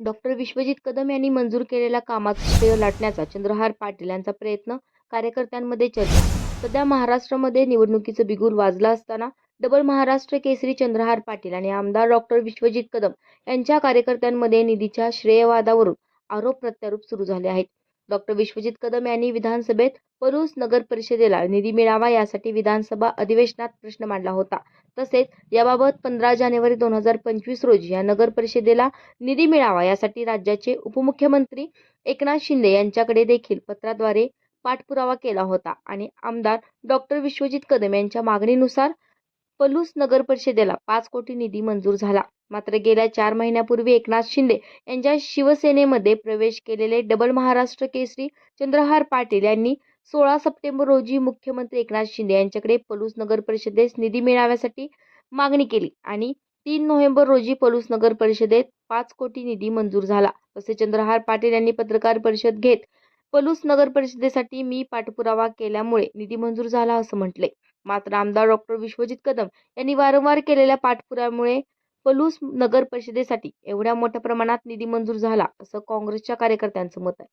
Doctor Vishwajit Kadam यांनी मंजूर केलेल्या कामात श्रेय लाटण्याचा चंद्रहार पाटील यांचा प्रयत्न कार्यकर्त्यांमध्ये चर्चा. सध्या महाराष्ट्रामध्ये निवडणुकीचं बिगुल वाजला असताना डबल महाराष्ट्र केसरी चंद्रहार पाटील आणि आमदार डॉक्टर विश्वजित कदम यांच्या कार्यकर्त्यांमध्ये निधीच्या श्रेयवादावरून आरोप प्रत्यारोप सुरू झाले आहेत. डॉक्टर विश्वजित कदम यांनी विधानसभेत परूस नगर परिषदेला निधी मिळावा यासाठी विधानसभा अधिवेशनात प्रश्न मांडला होता. तसेच याबाबत पंधरा जानेवारी दोन हजार पंचवीस रोजी या नगर परिषदेला निधी मिळावा यासाठी राज्याचे उपमुख्यमंत्री एकनाथ शिंदे यांच्याकडे देखील पत्राद्वारे पाठपुरावा केला होता. आणि आमदार डॉक्टर विश्वजित कदम यांच्या मागणीनुसार पलूस नगर परिषदेला पाच कोटी निधी मंजूर झाला. मात्र गेल्या चार महिन्यापूर्वी एकनाथ शिंदे यांच्या शिवसेनेमध्ये प्रवेश केलेले डबल महाराष्ट्र केसरी चंद्रहार पाटील यांनी सोळा सप्टेंबर रोजी मुख्यमंत्री एकनाथ शिंदे यांच्याकडे पलूस नगर परिषदेस निधी मिळाव्यासाठी मागणी केली आणि तीन नोव्हेंबर रोजी पलूस नगर परिषदेत पाच कोटी निधी मंजूर झाला. तसे चंद्रहार पाटील यांनी पत्रकार परिषद घेत पलूस नगर परिषदेसाठी मी पाठपुरावा केल्यामुळे निधी मंजूर झाला असं म्हटले. मात्र आमदार डॉक्टर विश्वजित कदम यांनी वारंवार केलेल्या पाठपुराव्यामुळे पलूस नगर परिषदेसाठी एवढ्या मोठ्या प्रमाणात निधी मंजूर झाला असं काँग्रेसच्या कार्यकर्त्यांचं मत आहे.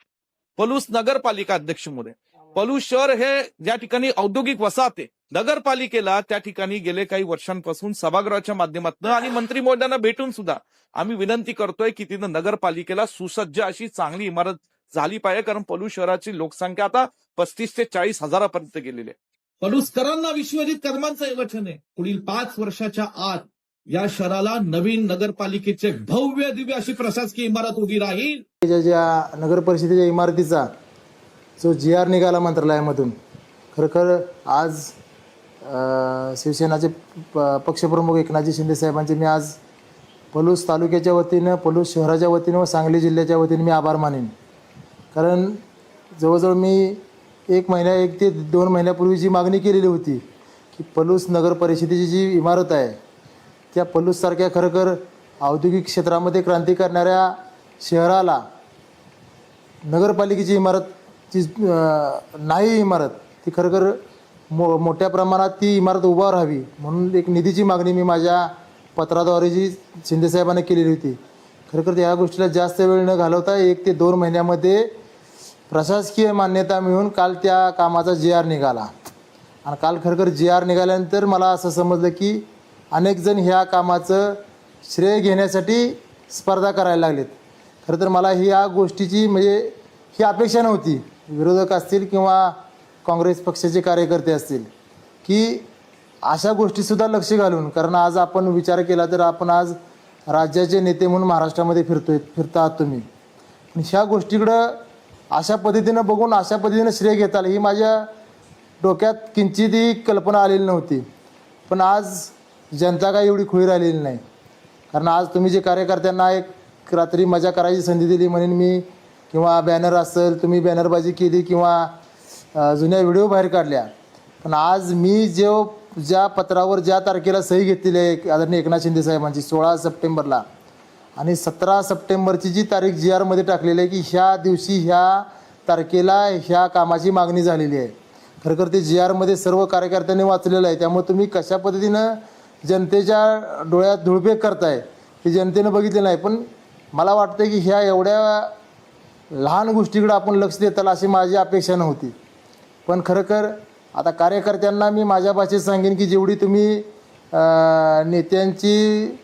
पलूस नगरपालिका अध्यक्षमध्ये पलूस शहर हे ज्या ठिकाणी औद्योगिक वसाहत आहे नगरपालिकेला त्या ठिकाणी गेले काही वर्षांपासून सभागृहाच्या माध्यमातून आणि मंत्री महोदयांना भेटून सुद्धा आम्ही विनंती करतोय की तिथं नगरपालिकेला सुसज्ज अशी चांगली इमारत झाली पाहिजे कारण पलूस शहराची लोकसंख्या आता पस्तीस ते चाळीस हजारापर्यंत गेलेली आहे. पलुसकरांना विश्वजित कदमांचं वचन आहे. पुढील पाच वर्षाच्या आत या शहराला नवीन नगरपालिकेचे भव्य दिव्य अशी प्रशासकीय इमारत उभी राहील. ज्या ज्या नगर परिषदेच्या इमारतीचा जो जी आर निघाला मंत्रालयामधून खरोखर आज शिवसेनाचे प- पक्षप्रमुख एकनाथजी शिंदे साहेबांचे मी आज पलूस तालुक्याच्या वतीनं पलूस शहराच्या वतीनं व सांगली जिल्ह्याच्या वतीनं मी आभार मानेन. कारण जवळजवळ मी एक महिन्या एक ते दोन महिन्यापूर्वी जी मागणी केलेली होती की पलूस नगर परिषदेची जी इमारत आहे त्या पलूससारख्या खरोखर औद्योगिक क्षेत्रामध्ये क्रांती करणाऱ्या शहराला नगरपालिकेची इमारत जी नाही इमारत ती खरोखर मो मोठ्या प्रमाणात ती इमारत उभा राहावी म्हणून एक निधीची मागणी मी माझ्या पत्राद्वारे जी शिंदेसाहेबांना केलेली होती. खरोखर या गोष्टीला जास्त वेळ न घालवता एक ते दोन महिन्यामध्ये प्रशासकीय मान्यता मिळून काल त्या कामाचा जी आर निघाला. आणि काल खरोखर जी आर निघाल्यानंतर मला असं समजलं की अनेक जण ह्या कामाचं श्रेय घेण्यासाठी स्पर्धा करायला लागलेत. खरं तर मला ही या गोष्टीची म्हणजे ही अपेक्षा नव्हती. विरोधक असतील किंवा काँग्रेस पक्षाचे कार्यकर्ते असतील. की अशा गोष्टीसुद्धा लक्ष घालून कारण आज आपण विचार केला तर आपण आज राज्याचे नेते म्हणून महाराष्ट्रामध्ये फिरतोय फिरता आहात तुम्ही. ह्या गोष्टीकडं अशा पद्धतीनं बघून अशा पद्धतीनं श्रेय घेता आलं ही माझ्या डोक्यात किंचितही कल्पना आलेली नव्हती. पण आज जनता काही एवढी खुळी राहिलेली नाही. कारण आज तुम्ही जे कार्यकर्त्यांना एक रात्री मजा करायची संधी दिली म्हणून मी किंवा बॅनर असेल तुम्ही बॅनरबाजी केली किंवा जुन्या व्हिडिओ बाहेर काढल्या. पण आज मी जो ज्या पत्रावर ज्या तारखेला सही घेतलेली आहे आदरणीय एकनाथ शिंदे साहेबांची सोळा सप्टेंबरला आणि सतरा सप्टेंबरची जी तारीख जी आरमध्ये टाकलेली आहे की ह्या दिवशी ह्या तारखेला ह्या कामाची मागणी झालेली आहे. खरं ते जी आरमध्ये सर्व कार्यकर्त्यांनी वाचलेलं आहे. त्यामुळे तुम्ही कशा पद्धतीनं जनतेच्या डोळ्यात धुळपेक करताय हे जनतेनं बघितलं नाही. पण मला वाटतं की ह्या एवढ्या लहान गोष्टीकडे आपण लक्ष देताल अशी माझी अपेक्षा नव्हती. पण खरोखर आता कार्यकर्त्यांना मी माझ्या भाषेत सांगेन की जेवढी तुम्ही नेत्यांची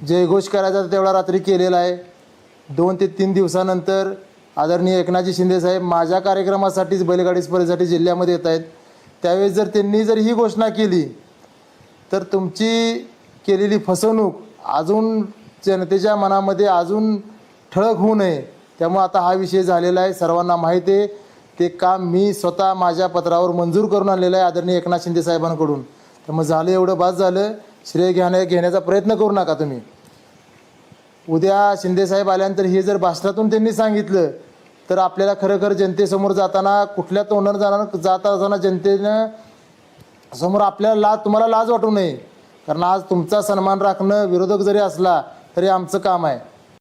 जयघोष करायचा तेवढा रात्री केलेला आहे. दोन ते तीन दिवसानंतर आदरणीय एकनाथजी शिंदेसाहेब माझ्या कार्यक्रमासाठीच बैलगाडी स्पर्धेसाठी जिल्ह्यामध्ये येत आहेत. त्यावेळेस जर त्यांनी जर ही घोषणा केली तर तुमची केलेली फसवणूक अजून जनतेच्या मनामध्ये अजून ठळक होऊ नये. त्यामुळे आता हा विषय झालेला आहे. सर्वांना माहीत आहे ते काम मी स्वतः माझ्या पत्रावर मंजूर करून आणलेलं आहे आदरणीय एकनाथ शिंदे साहेबांकडून. तर मग झालं एवढं बाद झालं. श्रेय घेण्या घेण्याचा प्रयत्न करू नका तुम्ही. उद्या शिंदेसाहेब आल्यानंतर हे जर भाषणातून त्यांनी सांगितलं तर आपल्याला खरोखर जनतेसमोर जाताना कुठल्या तोंडानं जाणार जात असताना जनतेनं समोर आपल्याला लाज तुम्हाला लाज वाटू नये. कारण आज तुमचा सन्मान राखणं विरोधक जरी असला तरी आमचं काम आहे.